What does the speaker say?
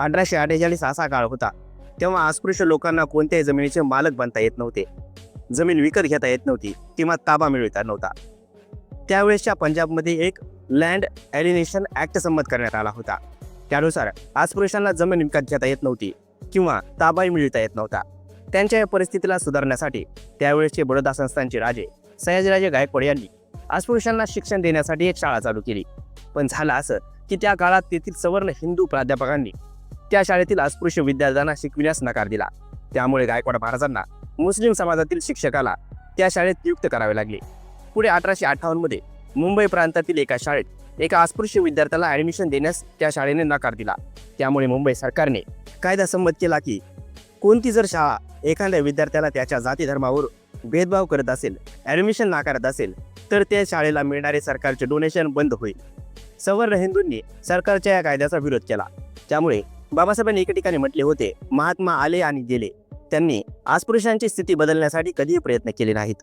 अठराशे अठ्ठेचाळीस असा काळ होता. तेव्हा अस्पृश्य लोकांना कोणत्याही जमिनीचे मालक बनता येत नव्हते. जमीन विकत घेता येत नव्हती किंवा ताबा मिळविता नव्हता. त्यावेळेसच्या पंजाबमध्ये एक लँड ॲलिनेशन ॲक्ट संमत करण्यात आला होता. त्यानुसार अस्पृश्यांना जमीन विकत घेता येत नव्हती किंवा ताबाही मिळविता येत नव्हता. त्यांच्या या परिस्थितीला सुधारण्यासाठी त्यावेळेसचे बडोदा संस्थांचे राजे सयाजीराजे गायकवाड यांनी अस्पृश्यांना शिक्षण देण्यासाठी एक शाळा चालू केली. पण झालं असं की त्या काळात तेथील सवर्ण हिंदू प्राध्यापकांनी त्या शाळेतील अस्पृश्य विद्यार्थ्यांना शिकविण्यास नकार दिला. त्यामुळे गायकवाड महाराजांना मुस्लिम समाजातील शिक्षकाला त्या शाळेत नियुक्त करावे लागले. पुढे अठराशे अठ्ठावन्नमध्ये मुंबई प्रांतातील एका शाळेत एका अस्पृश्य विद्यार्थ्याला ॲडमिशन देण्यास त्या शाळेने नकार दिला. त्यामुळे मुंबई सरकारने कायदा संमत केला की कोणती जर शाळा एखाद्या विद्यार्थ्याला त्याच्या जाती धर्मावर भेदभाव करत असेल ॲडमिशन नाकारत असेल तर त्या शाळेला मिळणारे सरकारचे डोनेशन बंद होईल. सवर्ण हिंदूंनी सरकारच्या या कायद्याचा विरोध केला. त्यामुळे बाबासाहेबांनी एके ठिकाणी म्हटले होते महात्मा आले आणि गेले. त्यांनी अस्पृश्यांची स्थिती बदलण्यासाठी कधीही प्रयत्न केले नाहीत.